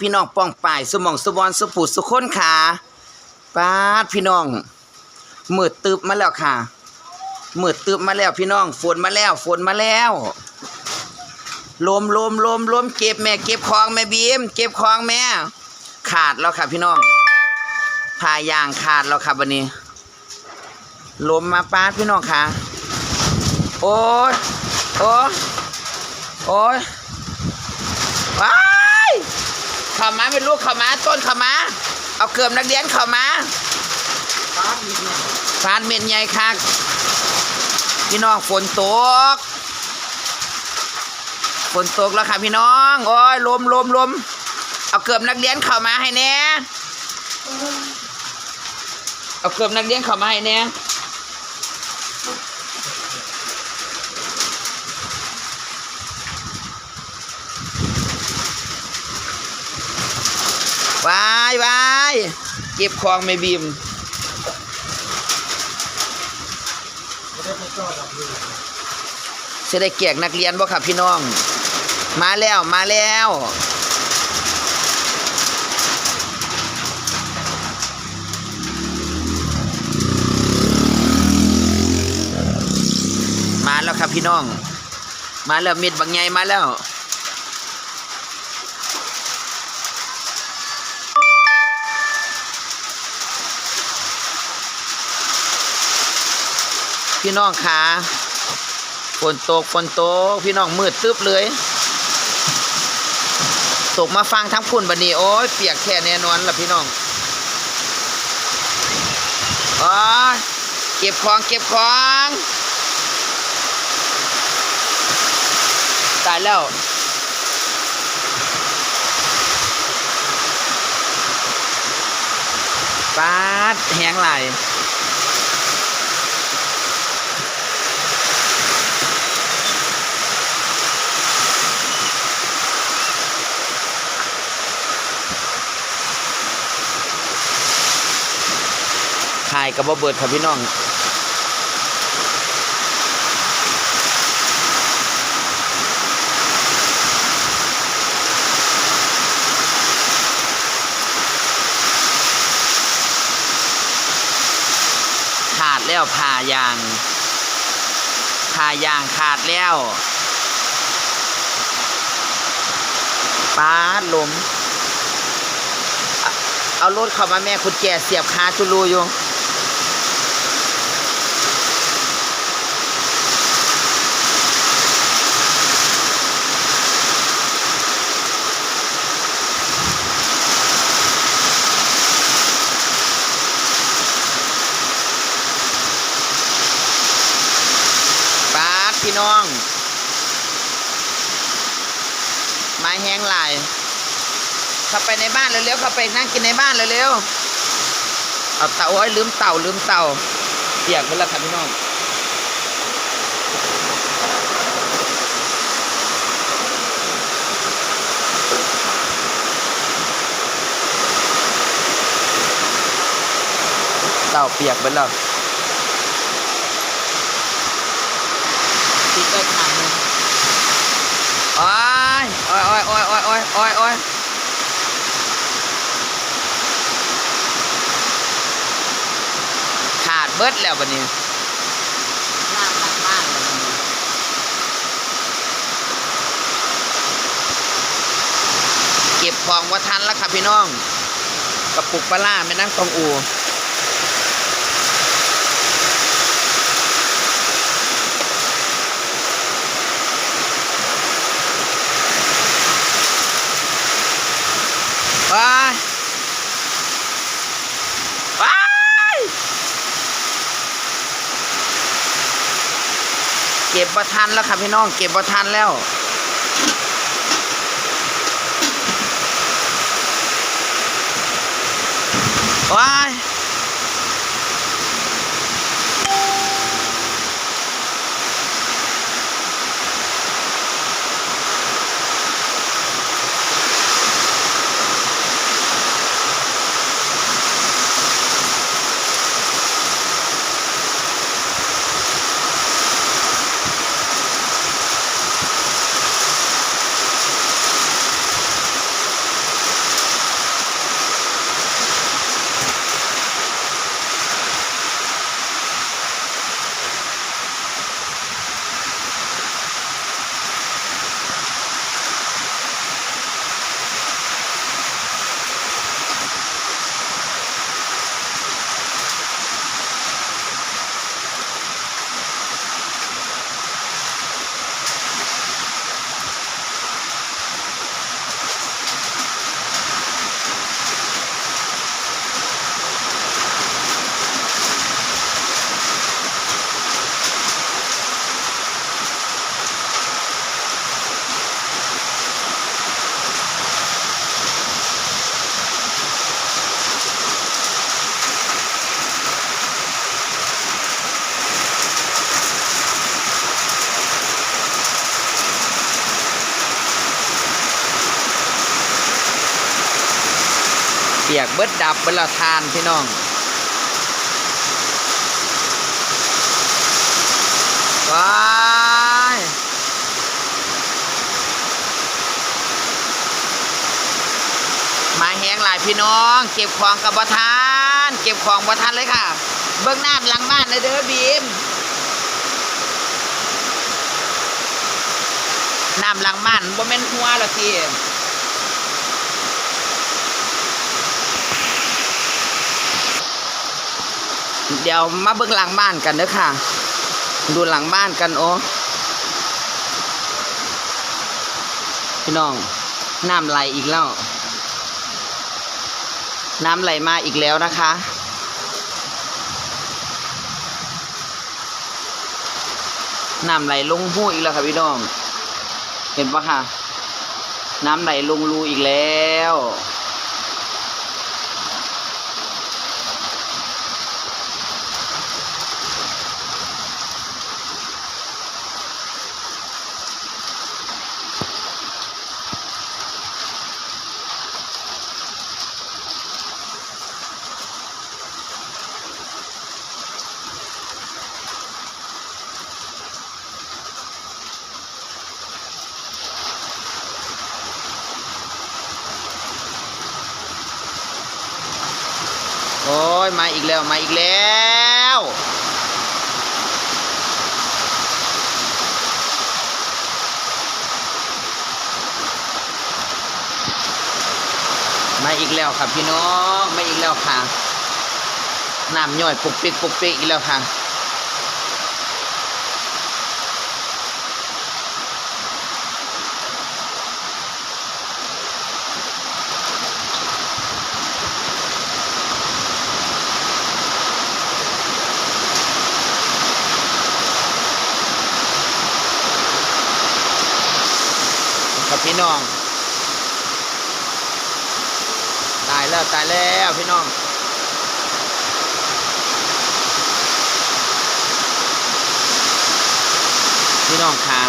พี่น้องป้องป่ายสมองสวอนสุผูสุคนค่ะป้าดพี่น้องมืดตึบมาแล้วค่ะมืดตึบมาแล้วพี่น้อง ฝนมาแล้ว ฝนมาแล้วลมลมลมลมเก็บแม่เก็บของแม่บีม เก็บของแม่ ขาดแล้วค่ะพี่น้องพายางขาดแล้วค่ะวันนี้ลมมาป้าดพี่น้องค่ะ โอ้ยโอ้ยโอ้ยว้า ข้ามาเป็นลูกข้ามาต้นข้ามาเอาเกือบนักเรียนข้ามาฟาดเม็ดใหญ่คักพี่น้องฝนตกฝนตกแล้วค่ะพี่น้องโอ้ยลมลมลมเอาเกือบนักเรียนข้ามาให้แน่เอาเกือบนักเรียนข้ามาให้แน่วายวาย เก็บของไม่บีมจะได้เกียกนักเรียนบ่ครับพี่น้อง มาแล้วมาแล้วมาแล้วครับพี่น้อง มาแล้วเม็ดบางใหญ่มาแล้ว พี่น้องขาฝนตกฝนตกพี่น้องมืดตึ๊บเลยตกมาฟังทั้งพุ่นบันนี้โอ้ยเปียกแค่แน่นอนล่ะพี่น้องอ๋อเก็บของเก็บของตายแล้วปาดแหงไหล ถ่ายกับบ่เบิดครับพี่น้องขาดแล้วผ่ายางผ่ายางขาดแล้วป้าลมเอารถเข้ามาแม่คุณแก่เสียบคาจุลูอยู่ ปาดพี่น้อง ไม้แห้ งลายเข้าไปในบ้านเร็วๆเข้าไปนั่งกินในบ้านเร็วๆเอาเต่าโอ้ยลืมเต่าลืมเต่าเปียกไปแล้วครับพี่น้องเต่าเปียกไปแล้ว ติดได้ทางหนึงโอ้ย โอ้ยโอ้ยโอ้ยโอ้ยโอ้ยอ้อยขาดเบิดแล้วบัดนี้น้ำมากมากแล้วบัดนี้เก็บของว่าทันแล้วครับพี่น้องกระปุกปลาล่าไม่นั่งตองอู บประทันแล้วครับพี่น้อง เก็บประทันแล้วว้าย ปียกเบิดดับเบิดละทานพี่น้องว้ายมาแห้งหลายพี่น้อง เก็บของกับบ่ทาน เก็บของบ่ทันเลยค่ะ เบื้องหน้าหลังบ้านเลยเด้อบีมน้ำหลังบ้านบ่แม่นหัวละที เดี๋ยวมาเบิ่งหลังบ้านกันเด้อค่ะ ดูหลังบ้านกันโอ้พี่น้องน้ำไหลอีกแล้ว น้ำไหลมาอีกแล้วนะคะ น้ำไหลลงหูอีกแล้วค่ะพี่น้อง เห็นปะค่ะ น้ำไหลลงรูอีกแล้ว โอ้ยมาอีกแล้วมาอีกแล้วมาอีกแล้วครับพี่น้องมาอีกแล้วค่ะน้ำย่อยปุกปิกปุกปิกอีกแล้วค่ะ พี่น้อง ตายแล้วตายแล้วพี่น้องพี่น้องค่ะ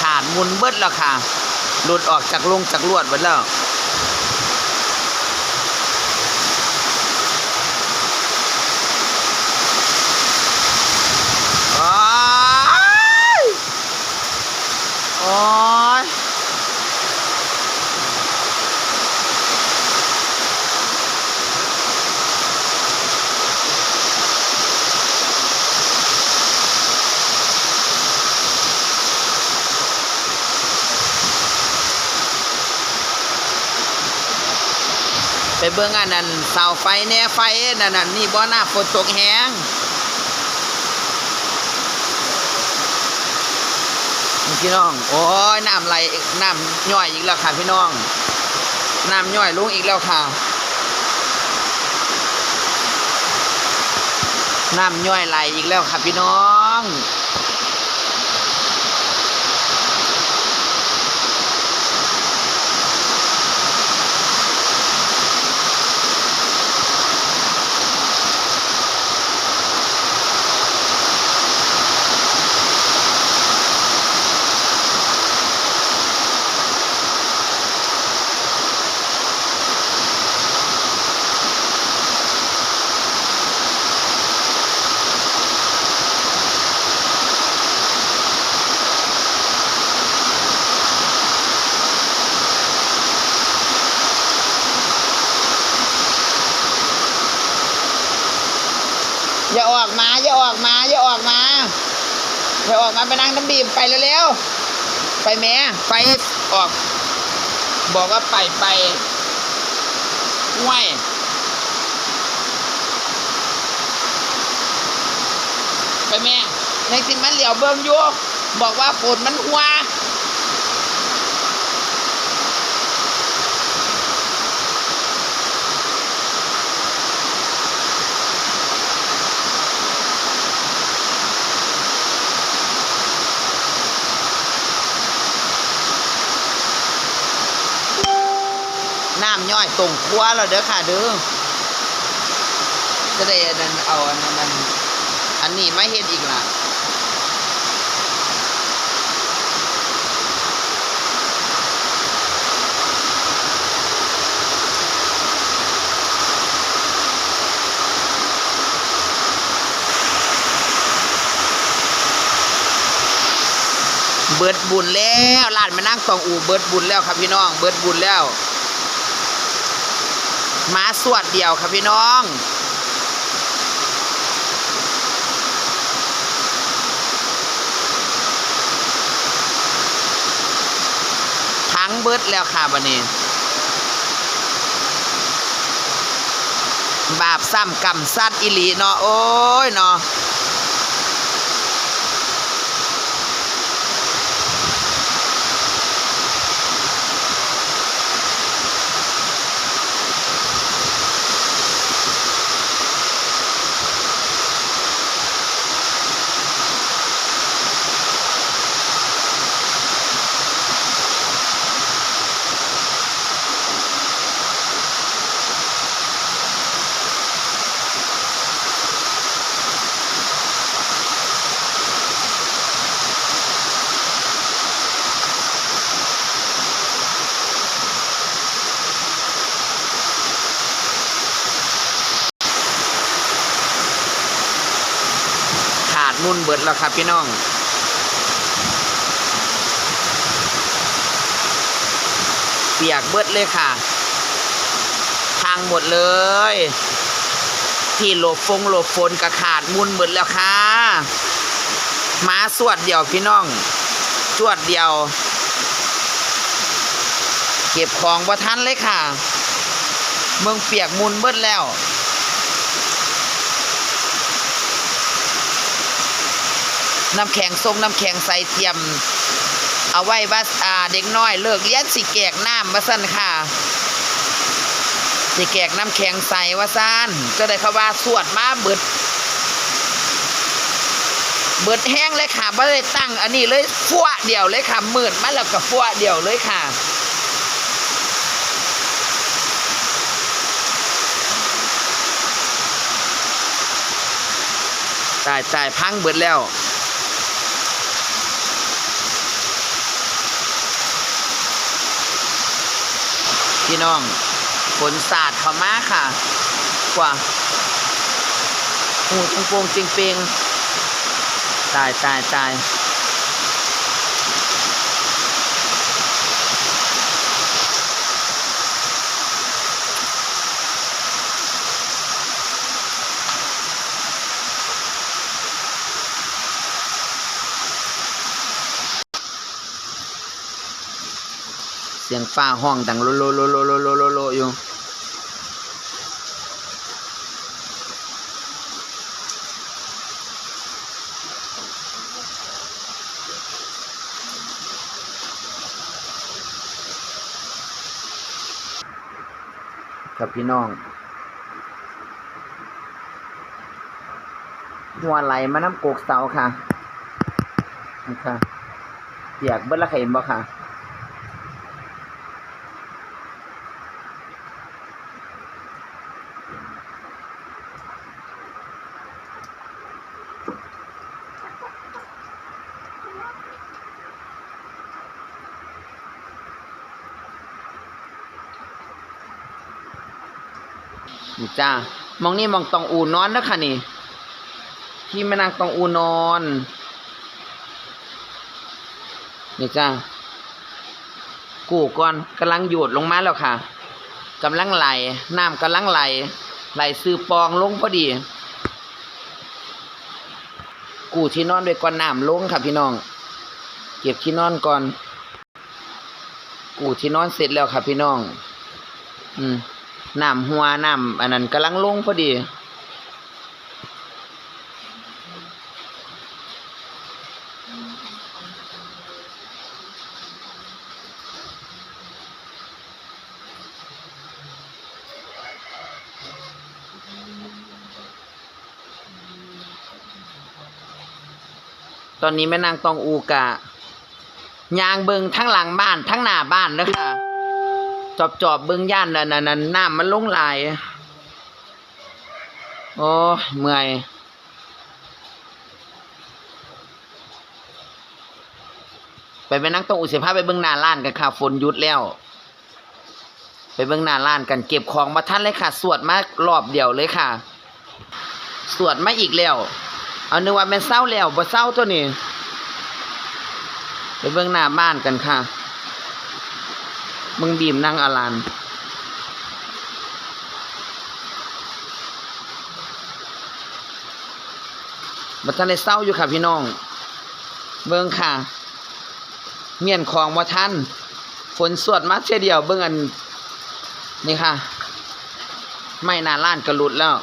ขาดมุนเบิดแล้วค่ะ หลุดออกจากลงจากลวดเบิดแล้ว โอ้ยโอ้ยไปเบิ่งอันนั้นเสาไฟแน่ไฟนั่นน่ะนี่บ่หน้าฝนตกแห้งพี่น้อง โอ้ยน้ำไหลน้ำย่อยอีกแล้วค่ะพี่น้องน้ำย่อยลุงอีกแล้วค่ะน้ำย่อยไหลอีกแล้วค่ะพี่น้อง อย่าออกมา อย่าออกมา อย่าออกมา ไปออกมาไปนั่งน้ำบีมไปเร็วๆไปแม่ไปออก บอกว่าไปไปห่วยไปแม่ในสิมันเหลียวเบิ่งอยู่บอกว่าฝนมันหัวย ตรงครัวแล้วเด้อค่ะเด้อจะได้อันั่นเอาอันนั้นอันนี้ไม่เห็นอีกละเบิดบุญแล้วลานมานั่งสองอูเบิดบุญแล้วครับพี่น้อง เบิดบุญแล้ว มาสวดเดียวครับพี่น้องทั้งเบิดแล้วค่ะบันนี้ บาปซ้ำกรรมซัดอิลีเนาะโอ้ยเนาะ บิดแล้วครับพี่น้องเปียกเบิดเลยค่ะ ทางหมดเลย ที่หลบฟงหลบฝนกระขาดมุนเบิดแล้วค่ะมาสวดเดียวพี่น้องสวดเดียว เก็บของบ่ทันเลยค่ะ เมืองเปียกมุนเบิดแล้ว น้ำแข็งทรงน้ำแข็งใส่เทียม เอาไว้ว่าอ่าเด็กน้อยเลิกเรียนสิแกกน้ำว่าสั้นค่ะสิแกกน้ำแข็งใส่ว่าสั้นก็ได้เขาว่าสวดมาเบิด เบิดแห้งเลยค่ะไม่ได้ตั้ง อันนี้เลยฟัวเดียวเลยค่ะมืดมาแล้วก็ฟัวเดียวเลยค่ะตายตายพังเบิดแล้ว พี่น้องฝนสาดเขามาค่ะ กว่าหูตงโปงจริงเปงตายตายตาย สียงฟ้าห้องดังโลโลโลโลโลโลโลโลอยู่กับพี่น้องหัวไหลมาน้ำโกกเสาค่ะนะค่ะเปียกเบิ้ลละเห็นบ่ค่ะ จ้ามองนี่มองตองอูนอนนะค่ะนี่ ที่แม่นางตองอูนอนนี่จ้ากูก่อนกำลังหยุดลงมาแล้วค่ะกำลังไหลน้ำกำลังไหล ไหลซื้อปองลงพอดี กูที่นอนด้วยก่อนน้ำลงค่ะพี่น้อง เก็บที่นอนก่อน กูที่นอนเสร็จแล้วค่ะพี่น้อง อืม น้ำหัวน้ำอันนั้นกำลังลงพอดีตอนนี้แม่นางตองอูกะยางเบิงทั้งหลังบ้านทั้งหน้าบ้านเด้อค่ะ จอบจอบเบิ้องย่านนั่นนั่นนั่นน้ำมันลงลาย โอ้เมื่อยไปไปนั่งตรงอุตสาหะไปเบิ้องหน้าร้านกันค่ะฝนหยุดแล้ว ไปเบิ้องหน้าร้านกันเก็บของมาท่านเลยค่ะ สวดมารอบเดียวเลยค่ะ สวดมาอีกแล้ว เอานึกว่าแม่นเศร้าแล้วบ่เศร้าตัวนี้ไปเบิ่งหน้าบ้านกันค่ะ มึงบีมนั่งอลันบัทันได้เศร้าอยู่ค่ะพี่น้อง เบิ่งค่ะ เมียนของว่าท่าน ฝนสวดมาเช่เดียว เบิ่งอัน นี่ค่ะ ไม่นานล้านกระลุดแล้ว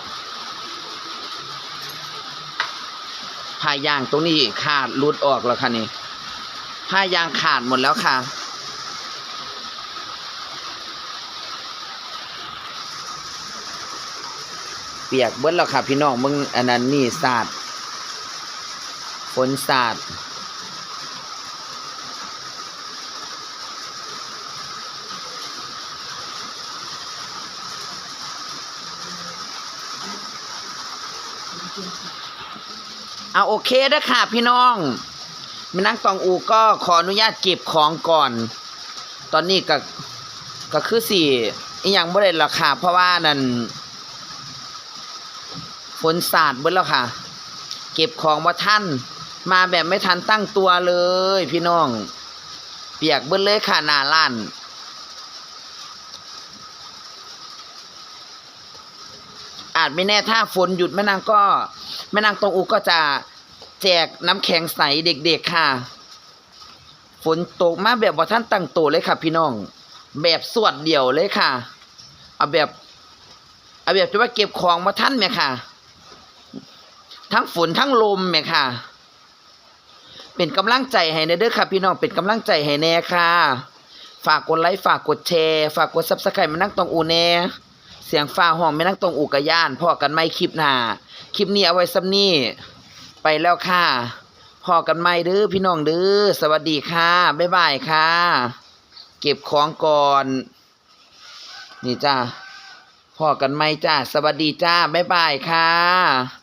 ผ้ายางตรงนี้ขาดหลุดออกแล้วค่ะนี่ผ้ายางขาดหมดแล้วค่ะ เปียกเบิ้แล้วค่ะพี่น้องมึงอันนั้นนี่สาดฝนสาดเอาโอเคเด้อค่ะพี่น้องมีนังตองอูก็ขออนุญาตเก็บของก่อน ตอนนี้ก็ก็คือสี่อีหยังบ่ได้ราคาเพราะว่านั่น ฝนสาดเบิดแล้วค่ะ เก็บของว่าท่าน มาแบบไม่ทันตั้งตัวเลย พี่น้อง เปียกเบิดเลยค่ะหน้าล้านอาจไม่แน่ถ้าฝนหยุดแม่นางก็แม่นางตรงอูก็จะแจกน้ำแข็งใสเด็กๆค่ะ ฝนตกมาแบบว่าท่านตั้งตัวเลยค่ะ พี่น้อง แบบสวดเดี่ยวเลยค่ะ เอาแบบ เอาแบบจะว่าเก็บของมาท่านไหมค่ะ ทั้งฝนทั้งลมไหมค่ะ เป็นกำลังใจให้แน่เด้อค่ะ พี่น้องเป็นกำลังใจให้แน่ค่ะ ฝากกดไลค์ฝากกดแชร์ ฝากกดซับสไครต์มานั่งตรงอูแน่เสียงฟ้าห้องไม่นั่งตรงอูกระย่านพอกันไม่คลิปหน้าคลิปนี้เอาไว้ซ้ำนี่ไปแล้วค่ะพอกันไม่เด้อพี่น้องเด้อสวัสดีค่ะบ๊ายบายค่ะ เก็บของก่อน นี่จ้าพอกันไหมจ้าสวัสดีจ้าบ๊ายบายค่ะ